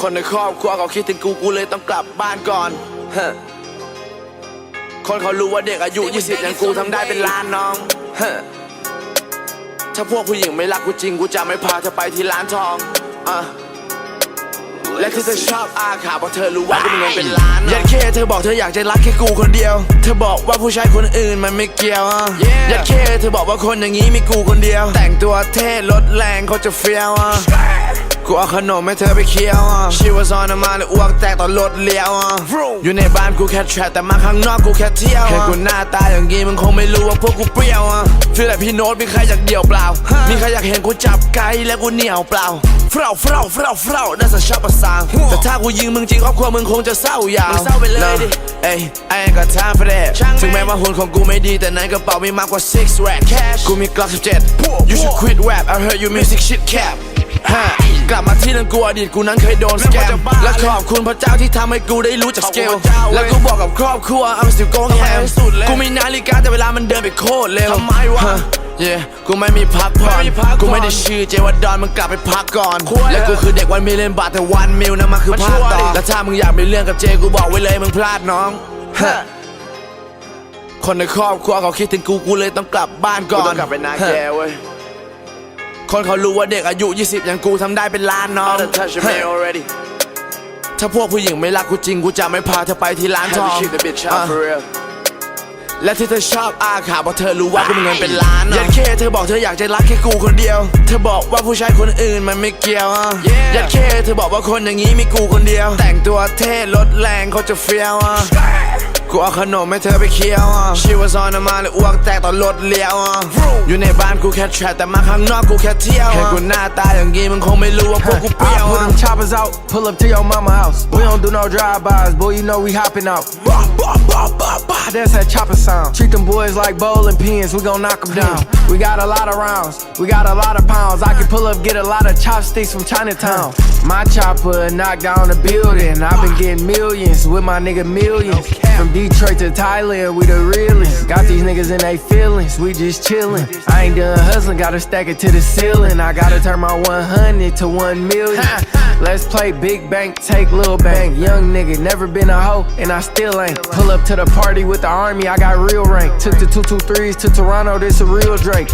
คนในครอบครัวเขาคิดถึงกูกูเลยต้องกลับบ้านก่อนฮะคนเขารู้ว่าเด็กอายุ 20อย่างกูทำได้เป็นล้านน้องฮะถ้าพวกผู้หญิงไม่รักกูจริงกูจะไม่พาเธอไปที่ร้านทองอะและที่เธอชอบอาขาเพราะเธอรู้ว่ากูมีเงินเป็นล้านยัดเคเธอบอกเธออยากจะรักแค่กูคนเดียว เธอบอกว่าผู้ชายคนอื่นมันไม่เกี่ยวอะยัดเคเธอบอกว่าคนอย่างนี้มีกูคนเดียว แต่งตัวเท่รถแรงเขาจะเฟี้ยวอะ กูเอาขนมให้เธอไปเคี้ยวอะชีวซอนมาเลยอ้วกแตกตอนรถเลี้ยวอะ อยู่ในบ้านกูแค่แทรแต่มาข้างนอกกูแค่เที่ยวแค่กูหน้าตาอย่างงี้มึงคงไม่รู้ว่าพวกกูเปรี้ยวอะฟีลแบบพี่โน้ตมีใครอยากเดี่ยวเปล่า มีใครอยากเห็นกูจับไกลและกูเหนียวเปล่าเฝ้าเฝ้าเฝ้าเฝ้าน่าจะชอบประสางแต่ถ้ากูยิงมึงจริงครอบครัวมึงคงจะเศร้ายาวมึงเศร้าไปเลยดิเอ้ย I ain't got time for that ช่างแม่งถึงแม้ว่าหุ่นของกูไม่ดีแต่ในกระเป๋ามีมากกว่า six rack Cash กูมีกลัก17 You should quit rap I heard you music shit cap ฮะ กลับมาที่เรื่องกูอดีตกูนั้นเคยโดนสแกไม่มว่าจะบ้าและขอบคุณพระเจ้าที่ทำให้กูได้รู้จักสเกลขอบคุณพระเจ้าเว้ยและกูบอกกับครอบครัว I'm still going ทำไม ham ให้สุดเลยกูมีนาฬิกาแต่เวลามันเดินไปโคตรเร็วทำไมวะฮ Yeah กูไม่มีพักผ่อนไม่มีพักผ่อนกูไม่ได้ชื่อเจวัดดอนมึงกลับไปพักก่อนควรและกูคือเด็กวันมิลเลนบาทแต่วันมิลนะมาคือมันภาคชัวร์ต่อดิและถ้ามึงอยากมีเรื่องกับเจกูบอกไว้เลยมึงพลาดน้องฮะคนในครอบครัวเขาคิดถึงกูกูเลยต้องกลับบ้านก่อนกูต้องกลับไปนาแกเว้ย คนเขารู้ว่าเด็กอายุ 20 อย่างกูทำได้เป็นล้านน้อง All the touch of me already ถ้าพวกผู้หญิงไม่รักกูจริงกูจะไม่พาเธอไปที่ร้านท Have อง you keep the bitch อะ out for real และที่เธอชอบอาขาเพราะเธอรู้ว่ากูมีเงินเป็นล้านยัดเคเธอบอกเธออยากจะรักแค่กูคนเดียว เธอบอกว่าผู้ชายคนอื่นมันไม่เกี่ยวอะ Yeah ยัดเคเธอบอกว่าคนอย่างนี้มีกูคนเดียว แต่งตัวเท่รถแรงเขาจะเฟี้ยวอะ กูเอาขนมให้เธอไปเคี้ยวอ่ะชีวซอนมาเลยอ้วกแตกตอนรถเลี้ยวอ่ะอยู่ในบ้านกูแค่แทรแต่มาข้างนอกกูแค่เที่ยวแค่กูหน้าตาอย่างงี้มึงคงไม่รู้ว่าพวกกูเปรี้ยว I put อ่ะ them choppers out, pull up to your mama house. We don't do no drive-bys, boy, you know we hopping out. Bah, bah, bah, bah, bah, That's that chopper sound. Treat them boys like bowling pins, we gon' knock them down. We got a lot of rounds, we got a lot of pounds. I can pull up, get a lot of chopsticks from Chinatown. My chopper knocked down the building. I've been getting millions with my nigga millions. From Detroit to Thailand, we the realest. Got these niggas in they feelings, we just chillin'. I ain't done hustling, gotta stack it to the ceiling. I gotta turn my 100 to 1 million. Let's play big bank, take little bank. Young nigga, never been a hoe, and I still ain't. Pull up to the party with the army, I got real rank. Took the 223s to Toronto, this a real Drake.